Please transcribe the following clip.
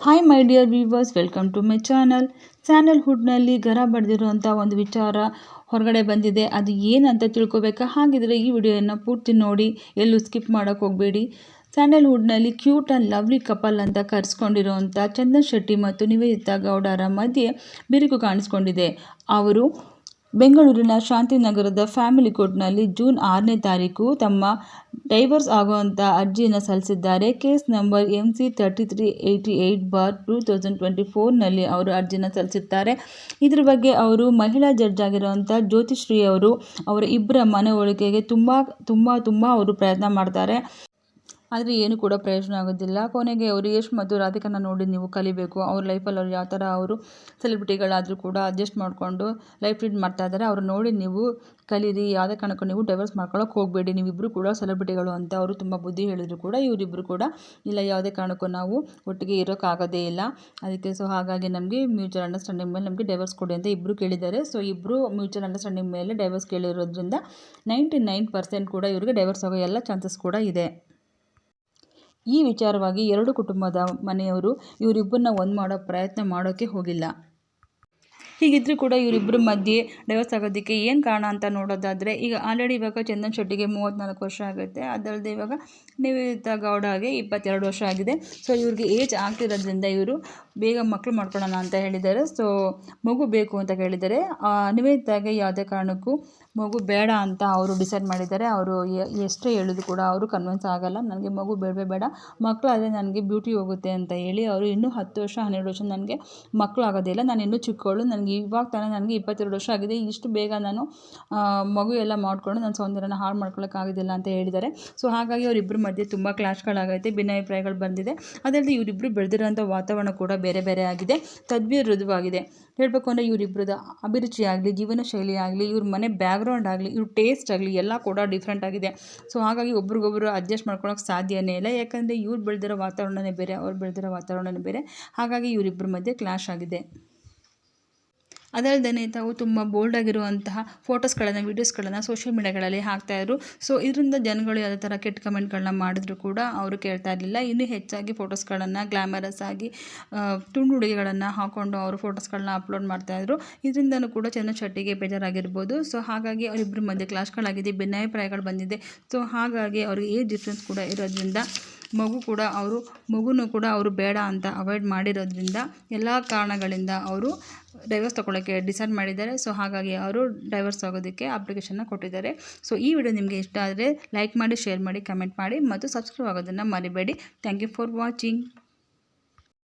Hi my dear viewers welcome to my channel ಸ್ಯಾನಲ್ಹುಡ್ನಲ್ಲಿ ಗರ ಬಡ್ದಿರುವಂಥ ಒಂದು ವಿಚಾರ ಹೊರಗಡೆ ಬಂದಿದೆ. ಅದು ಏನಂತ ತಿಳ್ಕೊಬೇಕಾ? ಹಾಗಿದ್ರೆ ಈ ವಿಡಿಯೋನ ಪೂರ್ತಿ ನೋಡಿ, ಎಲ್ಲೂ ಸ್ಕಿಪ್ ಮಾಡೋಕೆ ಹೋಗಬೇಡಿ. ಸ್ಯಾಂಡಲ್ವುಡ್ನಲ್ಲಿ ಕ್ಯೂಟ್ ಆ್ಯಂಡ್ ಲವ್ಲಿ ಕಪಲ್ ಅಂತ ಕರೆಸ್ಕೊಂಡಿರುವಂಥ ಚಂದನ್ ಶೆಟ್ಟಿ ಮತ್ತು ನಿವೇದಿತಾ ಗೌಡರ ಮಧ್ಯೆ ಬಿರುಕು ಕಾಣಿಸ್ಕೊಂಡಿದೆ. ಅವರು ಬೆಂಗಳೂರಿನ ಶಾಂತಿನಗರದ ಫ್ಯಾಮಿಲಿ ಕೋರ್ಟ್ನಲ್ಲಿ ಜೂನ್ ಆರನೇ ತಾರೀಕು ತಮ್ಮ ಡೈವರ್ಸ್ ಆಗುವಂಥ ಅರ್ಜಿಯನ್ನು ಸಲ್ಲಿಸಿದ್ದಾರೆ. Case number M C thirty three eighty eight bar two thousand twenty ಫೋರ್ನಲ್ಲಿ ಅವರು ಅರ್ಜಿಯನ್ನು ಸಲ್ಲಿಸಿದ್ದಾರೆ ಇದ್ರ ಬಗ್ಗೆ ಅವರು ಮಹಿಳಾ ಜಡ್ಜ್ ಆಗಿರುವಂಥ ಜ್ಯೋತಿಶ್ರೀ ಅವರು ಅವರ ಇಬ್ಬರ ಮನವೊಲಿಕೆಗೆ ತುಂಬ ತುಂಬ ತುಂಬ ಅವರು ಪ್ರಯತ್ನ ಮಾಡ್ತಾರೆ. ಆದರೆ ಏನು ಕೂಡ ಪ್ರಯೋಜನ ಆಗೋದಿಲ್ಲ. ಕೊನೆಗೆ ಅವರು ಯಶ್ ಮತ್ತು ರಾಧಿಕನ ನೋಡಿ ನೀವು ಕಲಿಬೇಕು. ಅವ್ರ ಲೈಫಲ್ಲಿ ಅವ್ರು ಯಾವ ಥರ ಅವರು ಸೆಲೆಬ್ರಿಟಿಗಳಾದರೂ ಕೂಡ ಅಡ್ಜಸ್ಟ್ ಮಾಡಿಕೊಂಡು ಲೈಫ್ ಲೀಡ್ ಮಾಡ್ತಾ ಇದ್ದಾರೆ ಅವ್ರು ನೋಡಿ ನೀವು ಕಲೀರಿ, ಯಾವುದೇ ಕಾರಣಕ್ಕೂ ನೀವು ಡೈವರ್ಸ್ ಮಾಡ್ಕೊಳ್ಳೋಕೆ ಹೋಗಬೇಡಿ. ನೀವಿಬ್ಬರು ಕೂಡ ಸೆಲೆಬ್ರಿಟಿಗಳು ಅಂತ ಅವರು ತುಂಬ ಬುದ್ಧಿ ಹೇಳಿದ್ರು ಕೂಡ ಇವರಿಬ್ಬರು ಕೂಡ. ಇಲ್ಲ, ಯಾವುದೇ ಕಾರಣಕ್ಕೂ ನಾವು ಒಟ್ಟಿಗೆ ಇರೋಕ್ಕಾಗೋದೇ ಇಲ್ಲ. ಅದಕ್ಕೆ ಸೊ ಹಾಗಾಗಿ ನಮಗೆ ಮ್ಯೂಚುವಲ್ ಅಂಡರ್ಸ್ಟ್ಯಾಂಡಿಂಗ್ ಮೇಲೆ ನಮಗೆ ಡೈವರ್ಸ್ ಕೊಡಿ ಅಂತ ಇಬ್ಬರು ಕೇಳಿದ್ದಾರೆ. ಸೊ ಇಬ್ಬರು ಮ್ಯೂಚುವಲ್ ಅಂಡರ್ಸ್ಟ್ಯಾಂಡಿಂಗ್ ಮೇಲೆ ಡೈವರ್ಸ್ ಕೇಳಿರೋದ್ರಿಂದ ನೈಂಟಿ ನೈನ್ ಪರ್ಸೆಂಟ್ ಕೂಡ ಇವರಿಗೆ ಡೈವರ್ಸ್ ಆಗೋ ಎಲ್ಲ ಚಾನ್ಸಸ್ ಕೂಡ ಇದೆ. ಈ ವಿಚಾರವಾಗಿ ಎರಡು ಕುಟುಂಬದ ಮನೆಯವರು ಇವರಿಬ್ಬರನ್ನ ಒಂದು ಮಾಡೋ ಪ್ರಯತ್ನ ಮಾಡೋಕ್ಕೆ ಹೋಗಿಲ್ಲ. ಹೀಗಿದ್ದರೂ ಕೂಡ ಇವರಿಬ್ಬರ ಮಧ್ಯೆ ಡೈವರ್ಸ್ ಆಗೋದಕ್ಕೆ ಏನು ಕಾರಣ ಅಂತ ನೋಡೋದಾದರೆ, ಈಗ ಆಲ್ರೆಡಿ ಇವಾಗ ಚಂದನ್ ಶೆಟ್ಟಿಗೆ ಮೂವತ್ತ್ನಾಲ್ಕು ವರ್ಷ ಆಗುತ್ತೆ. ಅದಲ್ಲದೆ ಇವಾಗ ನಿವೇದಿತಾ ಗೌಡಗೆ ಇಪ್ಪತ್ತೆರಡು ವರ್ಷ ಆಗಿದೆ. ಸೊ ಇವ್ರಿಗೆ ಏಜ್ ಆಗ್ತಿರೋದ್ರಿಂದ ಇವರು ಬೇಗ ಮಕ್ಕಳು ಮಾಡ್ಕೊಳ್ಳೋಣ ಅಂತ ಹೇಳಿದ್ದಾರೆ. ಸೊ ಮಗು ಬೇಕು ಅಂತ ಕೇಳಿದ್ದಾರೆ. ನಿವೇದಿತಾಗೆ ಯಾವುದೇ ಕಾರಣಕ್ಕೂ ಮಗು ಬೇಡ ಅಂತ ಅವರು ಡಿಸೈಡ್ ಮಾಡಿದ್ದಾರೆ. ಅವರು ಎಷ್ಟೇ ಹೇಳಿದ್ರು ಕೂಡ ಅವರು ಕನ್ವಿನ್ಸ್ ಆಗೋಲ್ಲ. ನನಗೆ ಮಗು ಬೇಡವೇ ಬೇಡ. ಮಕ್ಕಳಾದರೆ ನನಗೆ ಬ್ಯೂಟಿ ಹೋಗುತ್ತೆ ಅಂತ ಹೇಳಿ ಅವರು ಇನ್ನೂ ಹತ್ತು ವರ್ಷ, ಹನ್ನೆರಡು ವರ್ಷ ನನಗೆ ಮಕ್ಕಳು ಆಗೋದಿಲ್ಲ ನಾನು ಇನ್ನೂ ಚಿಕ್ಕವಳು ನನಗೆ ಇವಾಗ ತಾನೇ ನನಗೆ ಇಪ್ಪತ್ತೆರಡು ವರ್ಷ ಆಗಿದೆ. ಇಷ್ಟು ಬೇಗ ನಾನು ಮಗು ಎಲ್ಲ ಮಾಡಿಕೊಂಡು ನನ್ನ ಸೌಂದರ್ಯನ ಹಾಳು ಮಾಡ್ಕೊಳ್ಳೋಕ್ಕಾಗೋದಿಲ್ಲ ಅಂತ ಹೇಳಿದ್ದಾರೆ. ಸೊ ಹಾಗಾಗಿ ಅವರಿಬ್ಬರ ಮಧ್ಯೆ ತುಂಬ ಕ್ಲಾಶ್ಗಳಾಗೈತೆ ಭಿನ್ನಾಭಿಪ್ರಾಯಗಳು ಬಂದಿದೆ. ಅದಲ್ಲದೆ ಇವರಿಬ್ಬರು ಬೆಳೆದಿರೋಂಥ ವಾತಾವರಣ ಕೂಡ ಬೇರೆ ಬೇರೆ ಆಗಿದೆ. ತದ್ವಿರುದ್ಧವಾಗಿದೆ ಹೇಳಬೇಕು ಅಂದರೆ ಇವರಿಬ್ಬರದ ಅಭಿರುಚಿ ಆಗಲಿ ಜೀವನ ಶೈಲಿ ಆಗಲಿ, ಇವ್ರ ಮನೆ ಬ್ಯಾಕ್ಗ್ರೌಂಡ್ ಆಗಲಿ, ಇವ್ರ ಟೇಸ್ಟ್ ಆಗಲಿ ಎಲ್ಲ ಕೂಡ ಡಿಫ್ರೆಂಟ್ ಆಗಿದೆ. ಸೊ ಹಾಗಾಗಿ ಒಬ್ರಿಗೊಬ್ರು ಅಡ್ಜಸ್ಟ್ ಮಾಡ್ಕೊಳಕ್ಕೆ ಸಾಧ್ಯನೇ ಇಲ್ಲ. ಯಾಕಂದರೆ ಇವ್ರು ಬೆಳೆದಿರೋ ವಾತಾವರಣನೇ ಬೇರೆ, ಅವ್ರು ಬೆಳೆದಿರೋ ವಾತಾವರಣನೇ ಬೇರೆ. ಹಾಗಾಗಿ ಇವರಿಬ್ಬರ ಮಧ್ಯೆ ಕ್ಲಾಶ್ ಆಗಿದೆ. ಅದಲ್ಲದೆ ತಾವು ತುಂಬ ಬೋಲ್ಡ್ ಆಗಿರುವಂತಹ ಫೋಟೋಸ್ಗಳನ್ನು ವೀಡಿಯೋಸ್ಗಳನ್ನು ಸೋಷಿಯಲ್ ಮೀಡಿಯಾಗಳಲ್ಲಿ ಹಾಕ್ತಾಯಿದ್ರು ಸೊ ಇದರಿಂದ ಜನಗಳು ಯಾವುದೇ ಥರ ಕೆಟ್ಟ ಕಮೆಂಟ್ಗಳನ್ನ ಮಾಡಿದ್ರು ಕೂಡ ಅವರು ಕೇಳ್ತಾ ಇರಲಿಲ್ಲ. ಇನ್ನೂ ಹೆಚ್ಚಾಗಿ ಫೋಟೋಸ್ಗಳನ್ನು ಗ್ಲಾಮರಸ್ ಆಗಿ ತುಂಡು ಉಡುಗೆಗಳನ್ನು ಹಾಕ್ಕೊಂಡು ಅವರು ಫೋಟೋಸ್ಗಳನ್ನ ಅಪ್ಲೋಡ್ ಮಾಡ್ತಾಯಿದ್ರು ಇದರಿಂದನೂ ಕೂಡ ಚಂದನ್ ಚಟ್ಟಿಗೆ ಬೇಜಾರಾಗಿರ್ಬೋದು. ಸೊ ಹಾಗಾಗಿ ಅವರಿಬ್ಬರ ಮಧ್ಯೆ ಕ್ಲಾಶ್ಗಳಾಗಿದೆ ಭಿನ್ನಾಭಿಪ್ರಾಯಗಳು ಬಂದಿದೆ. ಸೊ ಹಾಗಾಗಿ ಅವ್ರಿಗೆ ಏಜ್ ಡಿಫ್ರೆನ್ಸ್ ಕೂಡ ಇರೋದ್ರಿಂದ ಮಗು ಕೂಡ ಅವರು, ಮಗುನೂ ಕೂಡ ಅವರು ಬೇಡ ಅಂತ ಅವಾಯ್ಡ್ ಮಾಡಿರೋದ್ರಿಂದ ಎಲ್ಲ ಕಾರಣಗಳಿಂದ ಅವರು ಡೈವರ್ಸ್ ತೊಗೊಳ್ಳೋಕ್ಕೆ ಡಿಸೈಡ್ ಮಾಡಿದ್ದಾರೆ. ಸೊ ಹಾಗಾಗಿ ಅವರು ಡೈವರ್ಸ್ ಆಗೋದಕ್ಕೆ ಅಪ್ಲಿಕೇಶನ್ನ ಕೊಟ್ಟಿದ್ದಾರೆ. ಸೊ ಈ ವಿಡಿಯೋ ನಿಮಗೆ ಇಷ್ಟ ಆದರೆ ಲೈಕ್ ಮಾಡಿ ಶೇರ್ ಮಾಡಿ ಕಮೆಂಟ್ ಮಾಡಿ ಮತ್ತು ಸಬ್ಸ್ಕ್ರೈಬ್ ಆಗೋದನ್ನು ಮರಿಬೇಡಿ. Thank you for watching